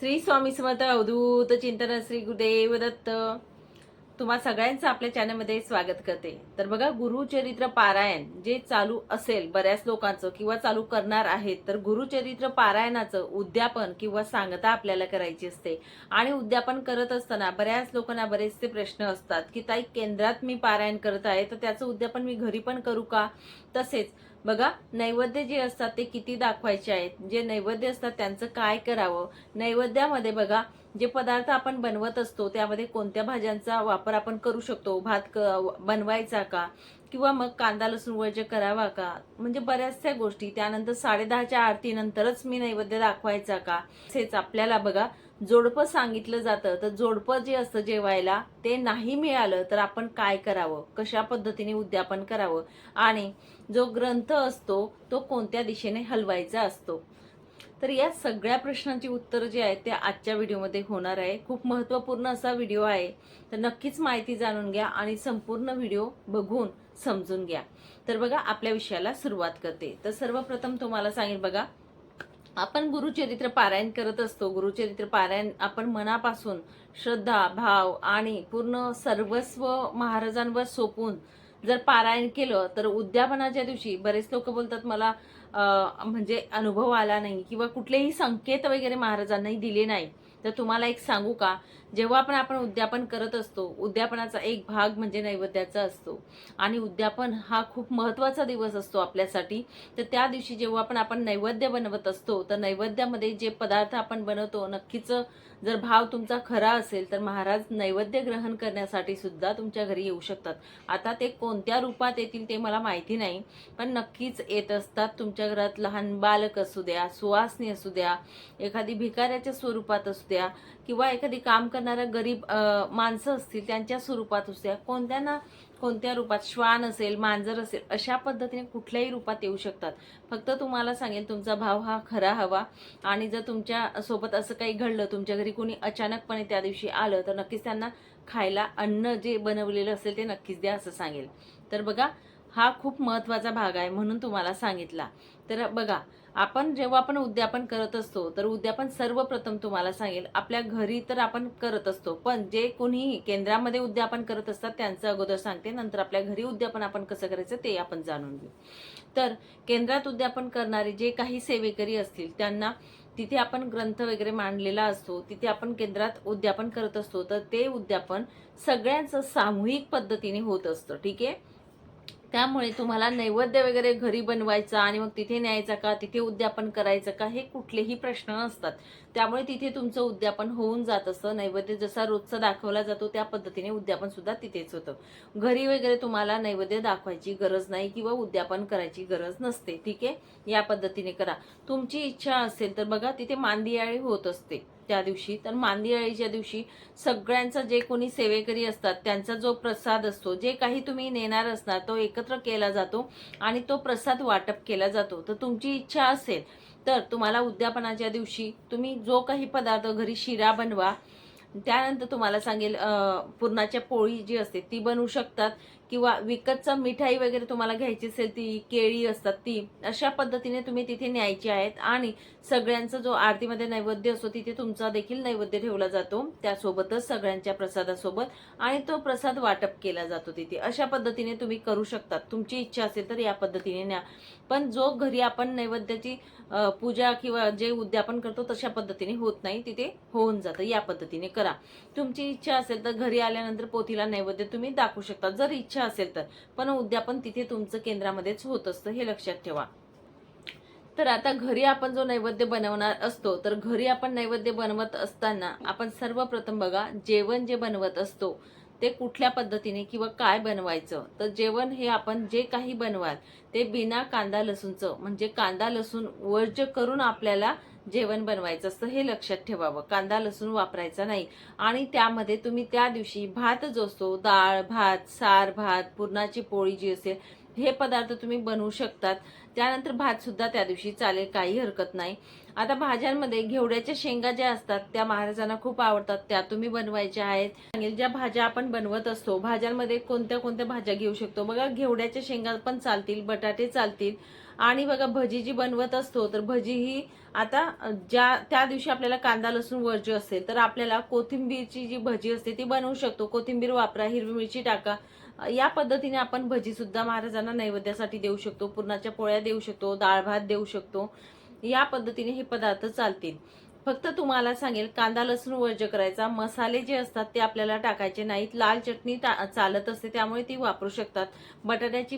श्री स्वामी समर्थ अवधूत चिंतन श्री गुरुदेव दत्त. तुम्हा सगळ्यांचं आपल्या चॅनलमध्ये स्वागत करते. तर बघा गुरुचरित्र पारायण जे चालू असेल बऱ्याच लोकांचं किंवा चालू करणार आहेत तर गुरुचरित्र पारायणाचं उद्यापन किंवा सांगता आपल्याला करायची असते. आणि उद्यापन करत असताना बऱ्याच लोकांना बरेचसे प्रश्न असतात की ताई केंद्रात मी पारायण करत आहे तर त्याचं उद्यापन मी घरी पण करू का? तसेच बघा नैवेद्य जे असतात ते किती दाखवायचे आहेत? जे नैवेद्य असतात त्यांचं काय करावं? नैवेद्यामध्ये बघा जे पदार्थ आपण बनवत असतो त्यामध्ये कोणत्या भाज्यांचा वापर आपण करू शकतो? भात क बनवायचा का? किंवा मग कांदा लसूण वगैरे करावा का? म्हणजे बऱ्याचशा गोष्टी. त्यानंतर साडेदहाच्या आरतीनंतरच मी नैवेद्य दाखवायचा का? तसेच आपल्याला बघा जोडपं सांगितलं जातं तर जोडपं जे असतं जेवायला ते नाही मिळालं तर आपण काय करावं? कशा पद्धतीने उद्यापन करावं? आणि जो ग्रंथ असतो तो कोणत्या दिशेने हलवायचा असतो? तर या सगळ्या प्रश्नांची उत्तरं जी आहेत ते आजच्या व्हिडिओमध्ये होणार आहे. खूप महत्त्वपूर्ण असा व्हिडिओ आहे. तर नक्कीच माहिती जाणून घ्या आणि संपूर्ण व्हिडिओ बघून समजून घ्या. तर बघा आपल्या विषयाला सुरुवात करते. तर सर्वप्रथम तुम्हाला सांगेल बघा आपण गुरुचरित्र पारायण करत असतो. गुरुचरित्र पारायण आपण मनापासून श्रद्धा भाव आणि पूर्ण सर्वस्व महाराजांवर सोपून जर पारायण केलं तर उद्यापनाच्या दिवशी बरेच लोक बोलतात मला म्हणजे अनुभव आला नाही किंवा कुठलेही संकेत वगैरे महाराजांनाही दिले नाही. तर तुम्हाला एक सांगू का? जेव्हा पण आपण उद्यापन करत असतो उद्यापनाचा एक भाग म्हणजे नैवेद्याचा असतो. आणि उद्यापन हा खूप महत्त्वाचा दिवस असतो आपल्यासाठी. तर त्या दिवशी जेव्हा पण आपण नैवेद्य बनवत असतो तर नैवेद्यामध्ये जे पदार्थ आपण बनवतो नक्कीच जर भाव तुमचा खरा असेल तर महाराज नैवेद्य ग्रहण करण्यासाठी सुद्धा तुमच्या घरी येऊ शकतात. आता ते कोणत्या रूपात येतील ते मला माहिती नाही पण नक्कीच येत असतात तुमच्या घरात लहान बालक असू द्या सुवासनी असू द्या एखादी भिकाऱ्याच्या स्वरूपात असू द्या किंवा एखादी काम करणाऱ्या गरीब माणसं असतील त्यांच्या स्वरूपात असू द्या कोणत्या ना कोणत्या रूपात श्वान असेल मांजर असेल अशा पद्धतीने कुठल्याही रूपात येऊ शकतात. फक्त तुम्हाला सांगेन तुमचा भाव हा खरा हवा. आणि जर तुमच्यासोबत असं काही घडलं तुमच्या घरी कोणी अचानकपणे त्या दिवशी आलं तर नक्कीच त्यांना खायला अन्न जे बनवलेलं असेल ते नक्कीच द्या असं सांगेल. तर बघा हा खूप महत्त्वाचा भाग आहे म्हणून तुम्हाला सांगितला. तर बघा आपण जेव्हा आपण उद्यापन करत असतो तर उद्यापन सर्वप्रथम तुम्हाला सांगेल आपल्या घरी तर आपण करत असतो पण जे कोणीही केंद्रामध्ये उद्यापन करत असतात त्यांचं अगोदर सांगते नंतर आपल्या घरी उद्यापन आपण कसं करायचं ते आपण जाणून घेऊ. तर केंद्रात उद्यापन करणारे जे काही सेवेकरी असतील त्यांना तिथे आपण ग्रंथ वगैरे मांडलेला असतो तिथे आपण केंद्रात उद्यापन करत असतो तर ते उद्यापन सगळ्यांचं सामूहिक पद्धतीने होत असतं ठीक आहे? त्यामुळे तुम्हाला नैवेद्य वगैरे घरी बनवायचा आणि मग तिथे न्यायचा का तिथे उद्यापन करायचं का हे कुठलेही प्रश्न नसतात. त्यामुळे तिथे तुमचं उद्यापन होऊन जात असतं नैवेद्य जसा रोजचा दाखवला जातो त्या पद्धतीने उद्यापन सुद्धा तिथेच होतं. घरी वगैरे तुम्हाला नैवेद्य दाखवायची गरज नाही किंवा उद्यापन करायची गरज नसते. ठीक आहे? या पद्धतीने करा. तुमची इच्छा असेल तर बघा तिथे मांदियाळी होत असते. त्या दिवशी. तर मांदियाळीच्या दिवशी सगळ्यांचा जे कोणी सेवेकरी असतात त्यांचा जो प्रसाद असतो जे काही तुम्ही नेणार असणार तो एकत्र केला जातो आणि तो प्रसाद वाटप केला जातो. तर तुमची इच्छा असेल तर तुम्हाला उद्यापनाच्या दिवशी तुम्ही जो काही पदार्थ घरी शिरा बनवा त्यानंतर तुम्हाला सांगेल पुरणाच्या पोळी जी असते ती बनवू शकतात. किंवा विकतचा मिठाई वगैरे तुम्हाला घ्यायची असेल ती केळी असतात ती अशा पद्धतीने तुम्ही तिथे न्यायची आहेत. आणि सगळ्यांचा जो आरतीमध्ये नैवेद्य असतो तिथे तुमचा देखील नैवेद्य ठेवला जातो. त्यासोबतच सगळ्यांच्या प्रसादासोबत आणि तो प्रसाद वाटप केला जातो तिथे. अशा पद्धतीने तुम्ही करू शकतात. तुमची इच्छा असेल तर या पद्धतीने न्या. पण जो घरी आपण नैवेद्याची पूजा किंवा जे उद्यापन करतो तशा पद्धतीने होत नाही. तिथे होऊन जातं. या पद्धतीने करा. तुमची इच्छा असेल तर घरी आल्यानंतर पोथीला नैवेद्य तुम्ही दाखवू शकता. जर इच्छा असेल तर. पण उद्यापन तिथे तुमचं केंद्रामध्येच होत असतं हे लक्षात ठेवा. तर आता घरी आपण जो नैवेद्य बनवणार असतो तर घरी आपण नैवेद्य बनवत असताना आपण सर्वप्रथम बघा जेवण जे बनवत असतो ते कुठल्या पद्धतीने किंवा काय बनवायचं? तर जेवण हे आपण जे काही बनवाल ते बिना कांदा लसूणचं म्हणजे कांदा लसूण वर्ज करून आपल्याला जेवण बनवायचं असतं हे लक्षात ठेवावं. कांदा लसूण वापरायचा नाही. आणि त्यामध्ये तुम्ही त्या दिवशी भात जो असतो डाळ भात सार भात पुरणाची पोळी जी असेल हे पदार्थ तुम्ही बनवू शकतात. त्यानंतर भात सुद्धा त्या दिवशी चालेल काही हरकत नाही. आता भाज्यांमध्ये घेवड्याच्या शेंगा ज्या असतात त्या महाराजांना खूप आवडतात. त्या तुम्ही बनवायच्या आहेत. सांगेल ज्या भाज्या आपण बनवत असतो भाज्यांमध्ये कोणत्या कोणत्या भाज्या घेऊ शकतो? बघा घेवड्याच्या शेंगा पण चालतील बटाटे चालतील. आणि बघा भजी जी बनवत असतो तर भजी ही आता ज्या त्या दिवशी आपल्याला कांदा लसूण वर्ज्य असेल तर आपल्याला कोथिंबीरची जी भजी असते ती बनवू शकतो. कोथिंबीर वापरा हिरवी मिरची टाका. या पद्धतीने आपण भजी सुद्धा महाराजांना नैवेद्यासाठी देऊ शकतो. पुरणाच्या पोळ्या देऊ शकतो डाळ भात देऊ शकतो. या पद्धतीने हे पदार्थ चालतील. फक्त तुम्हाला सांगेल कांदा लसूण वर्ज करायचा. मसाले जे असतात ते आपल्याला टाकायचे नाहीत. लाल चटणी टा- चालत असते त्यामुळे ती वापरू शकतात. बटाट्याची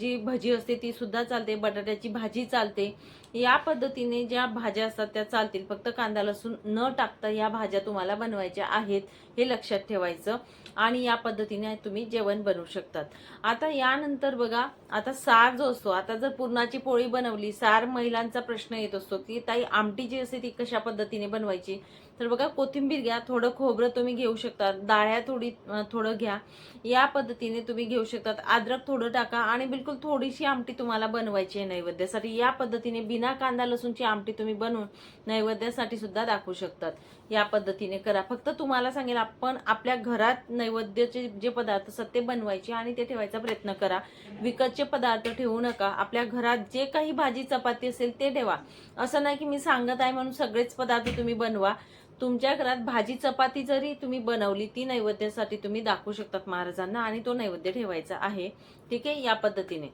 जी भजी असते ती सुद्धा चालते. बटाट्याची भाजी चालते. या पद्धतीने ज्या भाज्या असतात त्या चालतील. फक्त कांदा लसूण न टाकता या भाज्या तुम्हाला बनवायच्या आहेत. हे लक्षात ठेवायचं. आणि या पद्धतीने तुम्ही जेवण बनवू शकतात. आता यानंतर बघा आता सार जो असतो आता जर पुरणाची पोळी बनवली सार महिलांचा प्रश्न येत असतो की ताई आमटी जी असते ती कशा पद्धतीने बनवायची? तर बघा कोथिंबीर घ्या थोडं खोबरं तुम्ही घेऊ शकता डाळ्या थोडी थोडं घ्या. या पद्धतीने तुम्ही घेऊ शकतात. अद्रक थोडं टाका आणि बिलकुल थोडीशी आमटी तुम्हाला बनवायची आहे नैवेद्यासाठी. या पद्धतीने बिना कांदा लसूणची आमटी तुम्ही बनवून नैवेद्यासाठी सुद्धा दाखवू शकतात. या पद्धतीने करा. फक्त तुम्हाला सांगेल आपण आपल्या घरात नैवेद्याचे जे पदार्थ असतात ते बनवायचे आणि ते ठेवायचा प्रयत्न करा. विकतचे पदार्थ ठेवू नका. आपल्या घरात जे काही भाजी चपाती असेल ते ठेवा. असं नाही की मी सांगत आहे म्हणून सगळेच पदार्थ तुम्ही बनवा. तुमच्या घरात भाजी चपाती जरी तुम्ही बनवली ती नैवेद्यासाठी तुम्ही दाखवू शकतात महाराजांना आणि तो नैवेद्य ठेवायचा आहे. ठीक आहे? या पद्धतीने.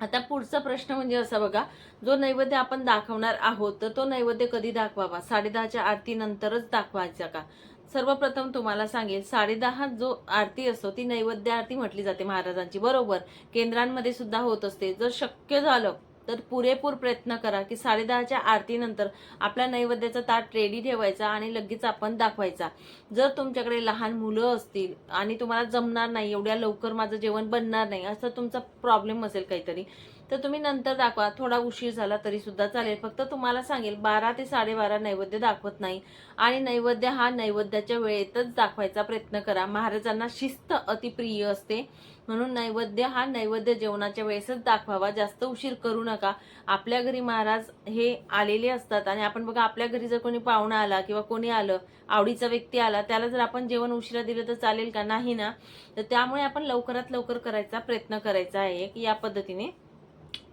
आता पुढचा प्रश्न म्हणजे असा बघा जो नैवेद्य आपण दाखवणार आहोत तर तो नैवेद्य कधी दाखवावा? साडेदहाच्या आरतीनंतरच दाखवायचा का? सर्वप्रथम तुम्हाला सांगेल साडेदहा जो आरती असतो ती नैवेद्य आरती म्हटली जाते महाराजांची. बरोबर? केंद्रांमध्ये सुद्धा होत असते. जर शक्य झालं तर पुरेपूर प्रयत्न करा की साडेदहाच्या आरतीनंतर आपल्या नैवेद्याचा ताट रेडी ठेवायचा आणि लगेच आपण दाखवायचा. जर तुमच्याकडे लहान मुलं असतील आणि तुम्हाला जमणार नाही एवढ्या लवकर माझं जेवण बनणार नाही असं तुमचा प्रॉब्लेम असेल काहीतरी तर तुम्ही नंतर दाखवा. थोडा उशीर झाला तरी सुद्धा चालेल. फक्त तुम्हाला सांगेल बारा ते साडेबारा नैवेद्य दाखवत नाही. आणि नैवेद्य हा नैवेद्याच्या वेळेतच दाखवायचा प्रयत्न करा. महाराजांना शिस्त अतिप्रिय असते. म्हणून नैवेद्य हा नैवेद्य जेवणाच्या वेळेसच दाखवावा. जास्त उशीर करू नका. आपल्या घरी महाराज हे आलेले असतात आणि आपण बघा आपल्या घरी जर कोणी पाहुणा आला किंवा कोणी आलं आवडीचा व्यक्ती आला त्याला जर आपण जेवण उशिरा दिलं तर चालेल का? नाही ना? तर त्यामुळे आपण लवकरात लवकर करायचा प्रयत्न करायचा आहे. की या पद्धतीने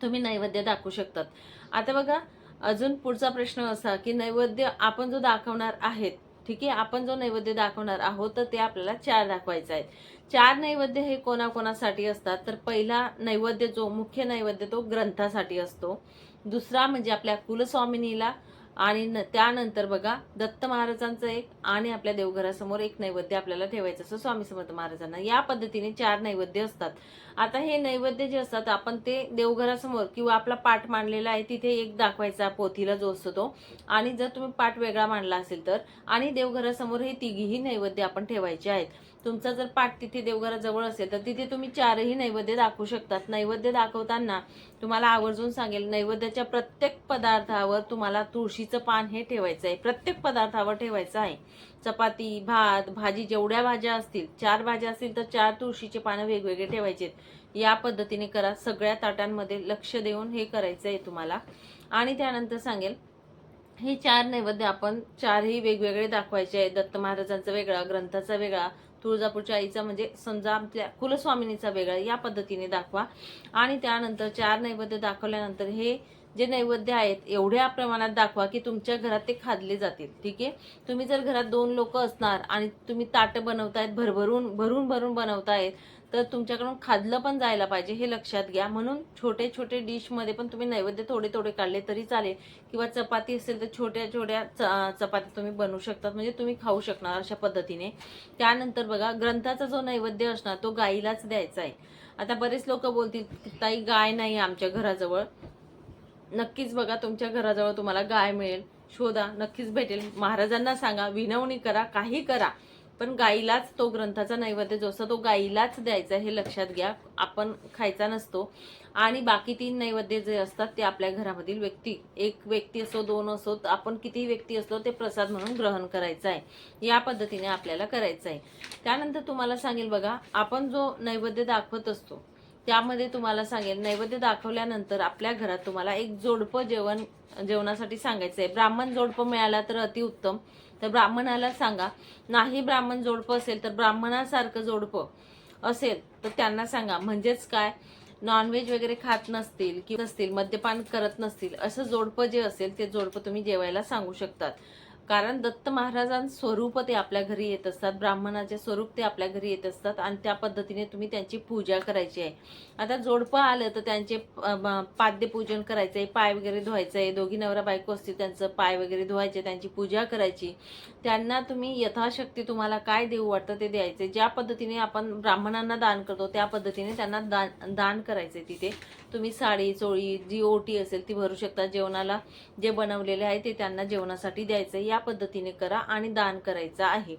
तुम्ही नैवेद्य दाखवू शकतात. आता बघा अजून पुढचा प्रश्न असा की नैवेद्य आपण जो दाखवणार आहेत ठीक आहे? आपण जो नैवेद्य दाखवणार आहोत तर ते आपल्याला चार दाखवायचा आहे चार नैवेद्य हे कोणाकोणासाठी असतात? तर पहिला नैवेद्य जो मुख्य नैवेद्य तो ग्रंथासाठी असतो. दुसरा म्हणजे आपल्या कुलस्वामिनीला आणि न- त्यानंतर बघा दत्त महाराजांचं एक आणि आपल्या देवघरासमोर एक नैवेद्य आपल्याला ठेवायचं असं स्वामी समर्थ महाराजांना. या पद्धतीने चार नैवेद्य असतात. आता हे नैवेद्य जे असतात आपण ते देवघरासमोर किंवा आपला पाठ मांडलेला आहे तिथे एक दाखवायचा पोथीला जो असतो तो. आणि जर तुम्ही पाठ वेगळा मांडला असेल तर आणि देवघरासमोर हे तिघीही नैवेद्य आपण ठेवायचे आहेत. तुमचा जर पाठ तिथे देवघराजवळ असेल तर तिथे तुम्ही चारही नैवेद्य दाखवू शकतात. नैवेद्य दाखवताना तुम्हाला आवर्जून सांगेल नैवेद्याच्या प्रत्येक पदार्थावर तुम्हाला तुळशीचं पान हे ठेवायचं आहे. प्रत्येक पदार्थावर ठेवायचं आहे. चपाती भात भाजी जेवढ्या भाज्या असतील चार भाज्या असतील तर चार तुळशीचे पानं वेगवेगळे ठेवायचे या पद्धतीने करा. सगळ्या ताटांमध्ये लक्ष देऊन हे करायचं आहे तुम्हाला. आणि त्यानंतर सांगेल हे चार नैवेद्य आपण चारही वेगवेगळे दाखवायचे आहे दत्त महाराजांचा वेगळा ग्रंथाचा वेगळा तुळजापूरच्या आईचा म्हणजे समजा आपल्या कुलस्वामिनीचा वेगळा या पद्धतीने दाखवा. आणि त्यानंतर चार नैवेद्य दाखवल्यानंतर हे जे नैवेद्य आहेत एवढ्या प्रमाणात दाखवा की तुमच्या घरात ते खाल्ले जातील ठीक आहे? तुम्ही जर घरात दोन लोक असणार आणि तुम्ही ताटं बनवतायत भरभरून भरून भरून बनवतायत तर तुमच्याकडून खाल्लं पण जायला पाहिजे हे लक्षात घ्या. म्हणून छोटे छोटे डिशमध्ये पण तुम्ही नैवेद्य थोडे थोडे काढले तरी चालेल. किंवा चपाती असेल तर छोट्या छोट्या च- तुम्ही बनवू शकतात. म्हणजे तुम्ही खाऊ शकणार अशा पद्धतीने. त्यानंतर बघा ग्रंथाचा जो नैवेद्य असणार तो गाईलाच द्यायचा आहे. आता बरेच लोक बोलतील ताई गाय नाही आमच्या घराजवळ. नक्कीच बघा तुमच्या घराजवळ तुम्हाला गाय मिळेल. शोधा नक्कीच भेटेल. महाराजांना सांगा विनवणी करा काही करा. पण गाईलाच तो ग्रंथाचा नैवेद्य जो असतो तो गाईलाच द्यायचा हे लक्षात घ्या. आपण खायचा नसतो. आणि बाकी तीन नैवेद्य जे असतात ते आपल्या घरामधील व्यक्ती एक व्यक्ती असो दोन असो तर आपण किती व्यक्ती असलो ते प्रसाद म्हणून ग्रहण करायचं आहे. या पद्धतीने आपल्याला करायचं आहे. त्यानंतर तुम्हाला सांगेल बघा आपण जो नैवेद्य दाखवत असतो त्यामध्ये तुम्हाला सांगेल नैवेद्य दाखवल्यानंतर आपल्या घरात तुम्हाला एक जोडपं जेवण जेवणासाठी सांगायचं आहे ब्राह्मण जोडपं मिळाला तर अतिउत्तम तर ब्राह्मणाला सांगा नाही ब्राह्मण जोडपं असेल तर ब्राह्मणासारखं जोडपं असेल तर त्यांना सांगा. म्हणजेच काय? नॉनव्हेज वगैरे खात नसतील किंवा नसतील मद्यपान करत नसतील असं जोडपं जे असेल ते जोडपं तुम्ही जेवायला सांगू शकतात. कारण दत्त महाराजां स्वरूप ते आपल्या घरी येत असतात. ब्राह्मणाचे स्वरूप ते आपल्या घरी येत असतात. आणि त्या पद्धतीने तुम्ही त्यांची पूजा करायची आहे. आता जोडपं आलं तर त्यांचे पाद्यपूजन करायचं आहे पाय वगैरे धुवायचं आहे दोघी नवरा बायको असतील त्यांचं पाय वगैरे धुवायचे त्यांची पूजा करायची. त्यांना तुम्ही यथाशक्ती तुम्हाला काय देऊ वाटतं ते द्यायचे ज्या पद्धतीने आपण ब्राह्मणांना दान करतो त्या पद्धतीने त्यांना दान दान करायचे तिथे. तुम्ही साडी चोळी जी ओटी असेल ती भरू शकता. जेवणाला जे बनवलेले आहे ते त्यांना जेवणासाठी द्यायचं या पद्धतीने करा आणि दान करायचं आहे.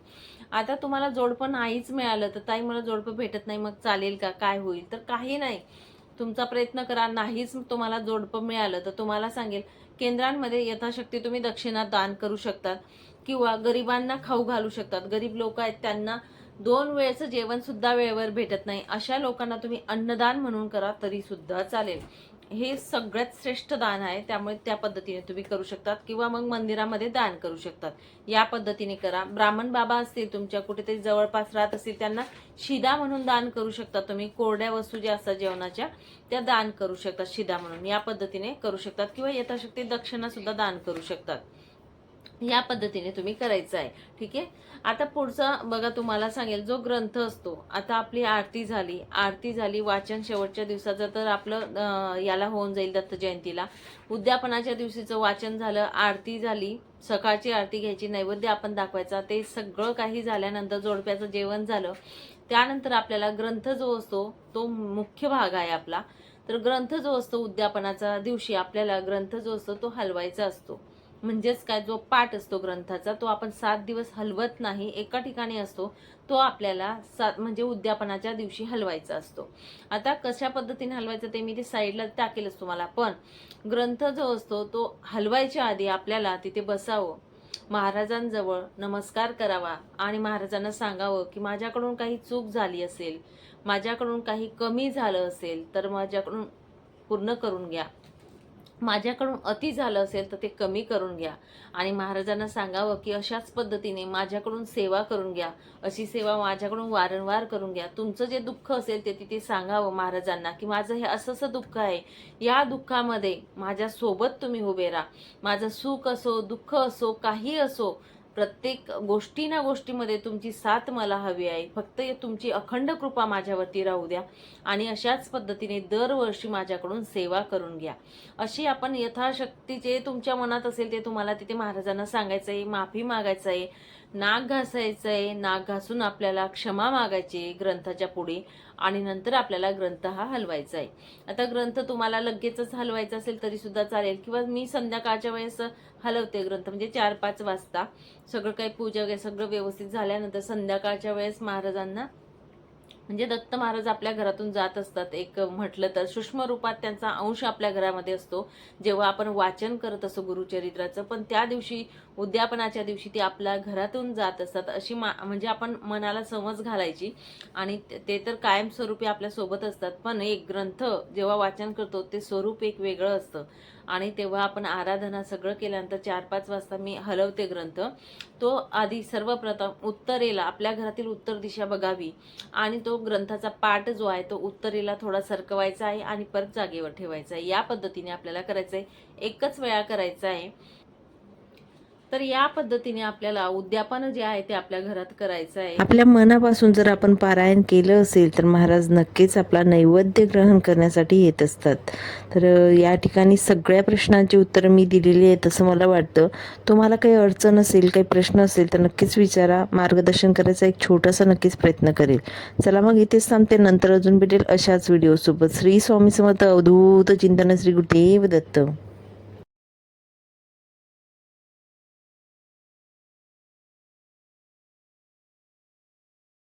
आता तुम्हाला जोडपं नाहीच मिळालं तर ताई मला जोडपं भेटत नाही. मग चालेल का? काय होईल? तर काही नाही. तुमचा प्रयत्न करा. नाहीच तुम्हाला जोडपं मिळालं तर तुम्हाला सांगेल केंद्रांमध्ये यथाशक्ती तुम्ही दक्षिणा दान करू शकतात किंवा गरिबांना खाऊ घालू शकतात. गरीब लोक आहेत त्यांना दोन वेळेचं जेवण सुद्धा वेळेवर भेटत नाही. अशा लोकांना तुम्ही अन्नदान म्हणून करा तरी सुद्धा चालेल. हे सगळ्यात श्रेष्ठ दान आहे. त्यामुळे त्या पद्धतीने तुम्ही करू शकतात किंवा मग मंदिरामध्ये दान करू शकतात. या पद्धतीने करा. ब्राह्मण बाबा असतील तुमच्या कुठेतरी जवळपास राहत असतील त्यांना शिदा म्हणून दान करू शकता तुम्ही. कोरड्या वस्तू ज्या असतात जेवणाच्या त्या दान करू शकतात शिदा म्हणून. या पद्धतीने करू शकतात किंवा यथाशक्ती दक्षिणा सुद्धा दान करू शकतात. या पद्धतीने तुम्ही करायचं आहे. ठीक आहे? आता पुढचा बघा तुम्हाला सांगेल जो ग्रंथ असतो आता आपली आरती झाली. आरती झाली वाचन शेवटच्या दिवसाचं तर आपलं याला होऊन जाईल दत्त जयंतीला. उद्यापनाच्या दिवशीचं वाचन झालं आरती झाली सकाळची आरती घ्यायची नैवेद्य आपण दाखवायचा ते सगळं काही झाल्यानंतर जोडप्याचं जेवण झालं. त्यानंतर आपल्याला ग्रंथ जो असतो तो मुख्य भाग आहे आपला. तर ग्रंथ जो असतो उद्यापनाचा दिवशी आपल्याला ग्रंथ जो असतो तो हलवायचा असतो. म्हणजेच काय जो पाठ असतो ग्रंथाचा तो आपण सात दिवस हलवत नाही एका ठिकाणी असतो तो आपल्याला सात म्हणजे उद्यापनाच्या दिवशी हलवायचा असतो. आता कशा पद्धतीने हलवायचं ते मी ते साईडला टाकेलच तुम्हाला पण ग्रंथ जो असतो तो हलवायच्या आधी आपल्याला तिथे बसावं महाराजांजवळ नमस्कार करावा आणि महाराजांना सांगावं की माझ्याकडून काही चूक झाली असेल माझ्याकडून काही कमी झालं असेल तर माझ्याकडून पूर्ण करून घ्या. माझ्याकडून अति झालं असेल तर ते कमी करून घ्या. आणि महाराजांना सांगावं की अशाच पद्धतीने माझ्याकडून सेवा करून घ्या. अशी सेवा माझ्याकडून वारंवार करून घ्या. तुमचं जे दुःख असेल ते तिथे सांगावं महाराजांना की माझं हे असं असं दुःख आहे. या दुःखामध्ये माझ्यासोबत तुम्ही उभे राहा. माझं सुख असो दुःख असो काही असो प्रत्येक गोष्टी ना गोष्टीमध्ये तुमची साथ मला हवी आहे. फक्त तुमची अखंड कृपा माझ्यावरती राहू द्या आणि अशाच पद्धतीने दरवर्षी माझ्याकडून सेवा करून घ्या. अशी आपण यथाशक्ती जे तुमच्या मनात असेल ते तुम्हाला तिथे महाराजांना सांगायचं आहे माफी मागायचं आहे नाक घासायचं आहे नाक घासून आपल्याला क्षमा मागायची ग्रंथाच्या पुढे आणि नंतर आपल्याला ग्रंथ हा हलवायचा आहे आता ग्रंथ तुम्हाला लगेचच हलवायचा असेल तरी सुद्धा चालेल. किंवा मी संध्याकाळच्या वेळेस हलवते ग्रंथ म्हणजे चार पाच वाजता. सगळं काही पूजा वगैरे सगळं व्यवस्थित झाल्यानंतर संध्याकाळच्या वेळेस महाराजांना म्हणजे दत्त महाराज आपल्या घरातून जात असतात. एक म्हटलं तर सूक्ष्म रूपात त्यांचा अंश आपल्या घरामध्ये असतो. जेव्हा आपण वाचन करत असतो गुरुचरित्राचं पण त्या दिवशी उद्यापनाच्या दिवशी ती आपल्या घरातून जात असतात. अशी मा म्हणजे आपण मनाला समज घालायची आणि ते- तर कायमस्वरूपी आपल्यासोबत असतात. पण एक ग्रंथ जेव्हा वाचन करतो ते स्वरूप एक वेगळं असतं. आणि तेव्हा आपण आराधना सगळं केल्यानंतर चार पाच वाजता मी हलवते ग्रंथ. तो आधी सर्वप्रथम उत्तरेला आपल्या घरातील उत्तर दिशा बघावी. आणि तो ग्रंथाचा पाठ जो आहे तो उत्तरेला थोडा सरकवायचा आहे आणि परत जागेवर ठेवायचा आहे. या पद्धतीने आपल्याला करायचं आहे एकच वेळा करायचं आहे तर या पद्धतीने आपल्याला उद्यापन जे आहे ते आपल्या घरात करायचं आहे. आपल्या मनापासून जर आपण पारायण केलं असेल तर महाराज नक्कीच आपला नैवेद्य ग्रहण करण्यासाठी येत असतात. तर या ठिकाणी सगळ्या प्रश्नांची उत्तरं मी दिलेली आहेत असं मला वाटतं. तुम्हाला काही अडचण असेल काही प्रश्न असेल तर नक्कीच विचारा. मार्गदर्शन करायचा एक छोटासा नक्कीच प्रयत्न करेल. चला मग इथेच थांबते. नंतर अजून भेटेल अशाच व्हिडिओसोबत श्री स्वामी समर्थ. अवधूत चिंतन श्री गुरुदेव दत्त.